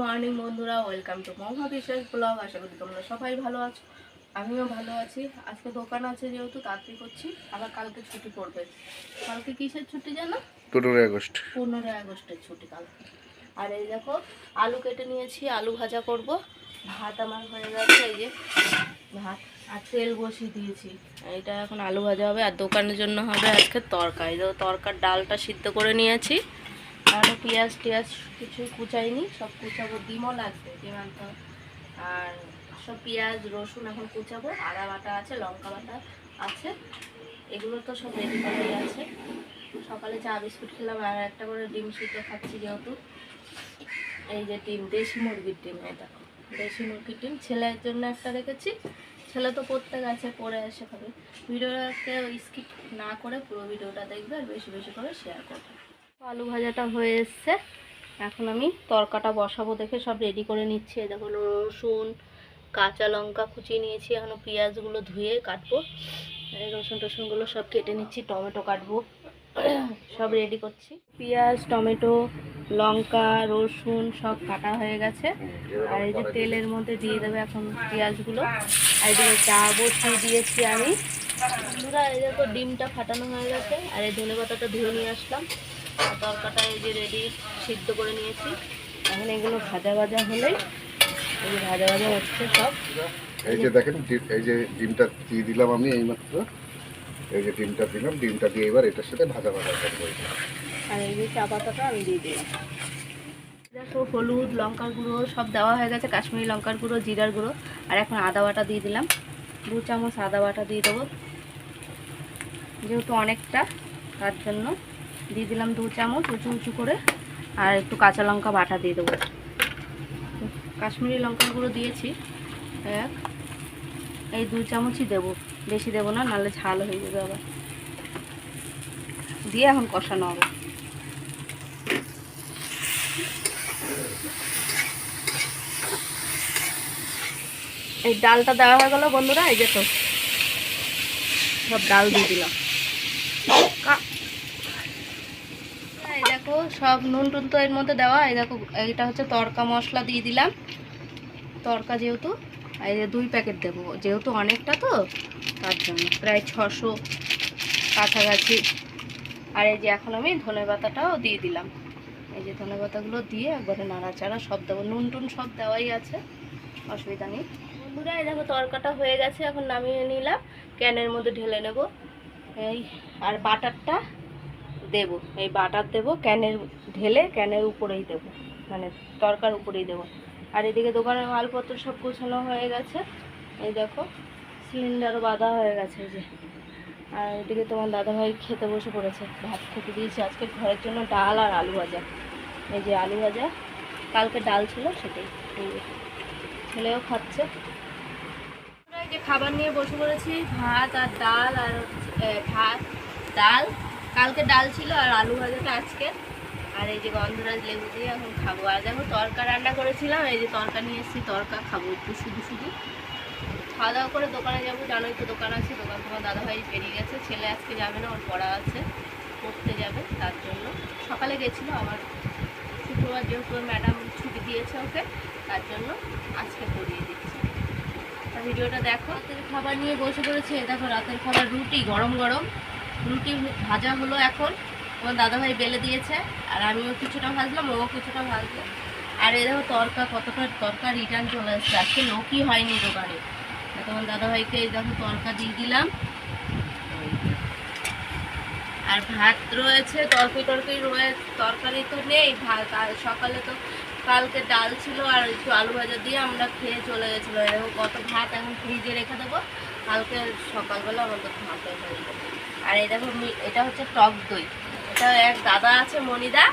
Morning বন্ধুরা welcome to মহা বিশ্বাস ব্লগ। আশা করি তোমরা সবাই ভালো আছো। আমিও ভালো আছি। আজকে দোকান আছে যেহেতু তাড়াতাড়ি করছি। আবার কালকে ছুটি পড়বে। কালকে কিসের ছুটি জানো? পনেরোই আগস্ট। পনেরোই আগস্টের ছুটি কালকে। আর এই দেখো আলু কেটে নিয়েছি আলু ভাজা করব। ভাত আমার হয়ে গেছে এই যে ভাত আর তেল বসিয়ে দিয়েছি। এটা এখন আলু ভাজা হবে আর দোকানের জন্য হবে আজকে তরকারি। তো তরকার ডালটা সিদ্ধ করে নিয়েছি। আর পেঁয়াজ টিয়াজ কিছুই কুচাইনি, সব কুচাবো, ডিমও লাগবে ডিম আনতে আর সব পেঁয়াজ, রসুন এখন কুচাবো, আদা বাটা আছে, লঙ্কা বাটা আছে, এগুলো তো সব রেডি করাই আছে। সকালে চা, বিস্কুট খেলাম, আর একটা করে ডিম সিদ্ধ খাচ্ছি যেহেতু। এই যে ডিম, দেশি মুরগির ডিম এটা দেশি মুরগির ডিম। ছেলের জন্য একটা রেখেছি ছেলে তো পড়তে গেছে পরে এসে খাবে। ভিডিওটাকে স্কিপ না করে পুরো ভিডিওটা দেখবে আর বেশি বেশি করে শেয়ার করবে। আলু ভাজাটা হয়ে এসছে। এখন আমি তরকাটা বসাবো দেখে সব রেডি করে নিচ্ছি। দেখো রসুন, কাঁচা লঙ্কা কুচিয়ে নিয়েছি। এখনও পেঁয়াজগুলো ধুয়ে কাটবো। রসুন টসুনগুলো সব কেটে নিচ্ছি, টমেটো কাটবো। সব রেডি করছি। পেঁয়াজ, টমেটো, লঙ্কা, রসুন সব কাটা হয়ে গেছে। আর এই যে তেলের মধ্যে দিয়ে দেবে এখন পেঁয়াজগুলো। আর এদিকে চা বসিয়ে দিয়েছি আমি। বন্ধুরা, এই দেখো ডিমটা ফাটানো হয়ে গেছে। আর এই ধনে পাতাটা ধুয়ে নিয়ে আসলাম। তরকাটা এই যে রেডি সিদ্ধ করে নিয়েছি। এখন এগুলো ভাজা ভাজা হলেই এই যে ভাজা ভাজা হচ্ছে সব। এই যে দেখেন এই যে ডিমটা দিয়ে দিলাম আমি এইমাত্র। এই যে ডিমটা দিলাম ডিমটা দিয়ে এবার এটার সাথে ভাজা ভাজা করব। আর এই যে চা পাতাটা আমি দিয়ে দিলাম। দেখো হলুদ লঙ্কার গুঁড়ো সব দেওয়া হয়ে গেছে কাশ্মীরি লঙ্কার গুঁড়ো জিরার গুঁড়ো। আর এখন আদা বাটা দিয়ে দিলাম। দু চামচ আদা বাটা দিয়ে দেবো। যেহেতু অনেকটা তার জন্য দিয়ে দিলাম দু চামচ উঁচু উঁচু করে, আর একটু কাঁচা লঙ্কা বাটা দিয়ে দেবো। কাশ্মীরি লঙ্কার গুঁড়ো দিয়েছি, এক। এই দু চামচই দেবো, বেশি দেবো না, নাহলে ঝাল হয়ে যাবে আবার। দিয়ে এখন কষানো হবে। এই ডালটা দেওয়া হয়ে গেল বন্ধুরা, এই যে তো। সব ডাল দিয়ে দিলাম। দেখো, সব নুন টুন তো এর মধ্যে দেওয়া। এই দেখো, এইটা হচ্ছে তড়কা মশলা দিয়ে দিলাম। তড়কা যেহেতু, এই যে দুই প্যাকেট দেবো। যেহেতু অনেকটা তো, তার জন্য প্রায় ছশো কাছাকাছি। আর এই যে এখন আমি ধনে পাতাটাও দিয়ে দিলাম। এই যে ধনে পাতাগুলো দিয়ে একবারে নাড়াচাড়া সব দেবো। নুন টুন সব দেওয়াই আছে, অসুবিধা নেই। বন্ধুরা, এই দেখো তরকাটা হয়ে গেছে, এখন নামিয়ে নিলাম। ক্যানের মধ্যে ঢেলে নেব। এই, আর বাটারটা দেব, এই বাটার দেব, ক্যানের ঢেলে ক্যানের উপরেই দেব মানে তরকার উপরেই দেব। আর এদিকে দোকানের মালপত্র সব গোছানো হয়ে গেছে। এই দেখো সিলিন্ডারও বাঁধা হয়ে গেছে যে। আর এদিকে তোমার দাদাভাই খেতে বসে পড়েছে, ভাত খেতে দিয়েছি। আজকে ঘরের জন্য ডাল আর আলু ভাজা। এই যে আলু ভাজা, কালকে ডাল ছিল সেটাই। ছেলেও খাচ্ছে। যে খাবার নিয়ে বসে পড়েছি, ভাত আর ডাল আর ভাত, ডাল। কালকে ডাল ছিল আর আলু ভাজাটা আজকে। আর এই যে গন্ধরাজ লেবু দিয়ে এখন খাব। আর দেখো তরকা রান্না করেছিলাম, এই যে তরকা নিয়ে এসেছি, তরকা খাব একটু শুধু শুধু। খাওয়া দাওয়া করে দোকানে যাব, জানোই তো দোকান আছে, দোকান তোমার দাদাভাই বেরিয়ে গেছে, ছেলে আজকে যাবে না, ওর পড়া আছে, পড়তে যাবে তার জন্য। সকালে গেছিল, আবার শুক্রবার যেহেতু ম্যাডাম ছুটি দিয়েছে ওকে, তার জন্য আজকে পড়িয়ে দিচ্ছি। ভিডিওটা দেখো। রাতের খাবার নিয়ে বসে পড়েছে, দেখো রাতের খাবার রুটি, গরম গরম। রুটি ভাজা হলো এখন। আমার দাদাভাই বেলে দিয়েছে, আর আমিও কিছুটা ভাজলাম ও কিছুটা ভাজলো। আর এ দেখো তরকা, কতটা তরকা রিটার্ন চলে এসছে আজকে লোকই হয়নি দোকানে। তা তোমার দাদাভাইকে এই দেখো তরকা দিয়ে দিলাম। আর ভাত রয়েছে তরকারি টরকারি রয়ে, তরকারি তো নেই, ভাত সকালে তো কালকে ডাল ছিল আর একটু আলু ভাজা দিয়ে আমরা খেয়ে চলে গেছিল। এরকম কত ভাত এখন ফ্রিজে রেখে দেবো। কালকে সকালবেলা আমাদের ভাত হয়ে যাবে আর এই দেখো এটা হচ্ছে টক দই। এটা এক দাদা আছে, মনিদা।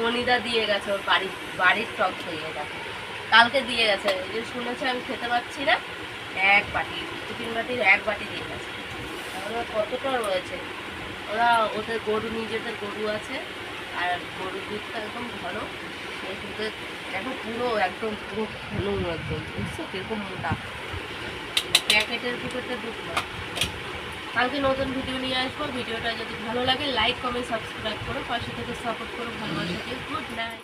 মনিদা দিয়ে গেছে ওর বাড়ির বাড়ির টক দই এটা কালকে দিয়ে গেছে। এই যে শুনেছে, আমি খেতে পাচ্ছি না। এক বাটি, টিফিন বাটির এক বাটি দিয়ে গেছে। তাহলে কতটা রয়েছে? ওরা ওদের গরু, নিজেদের গরু আছে। আর গরুর দুধটা একদম ঘন দুধের পুরো, একদম পুরো ঘন একদম। বুঝছ? কীরকম মোটা। প্যাকেটের ভিতরটা দুধ না কালকে নতুন ভিডিও নিয়ে আসব। ভিডিওটা যদি ভালো লাগে লাইক কমেন্ট সাবস্ক্রাইব করো। পাশে থেকে সাপোর্ট করো। ভালোবাসা দিয়ে গুড নাইট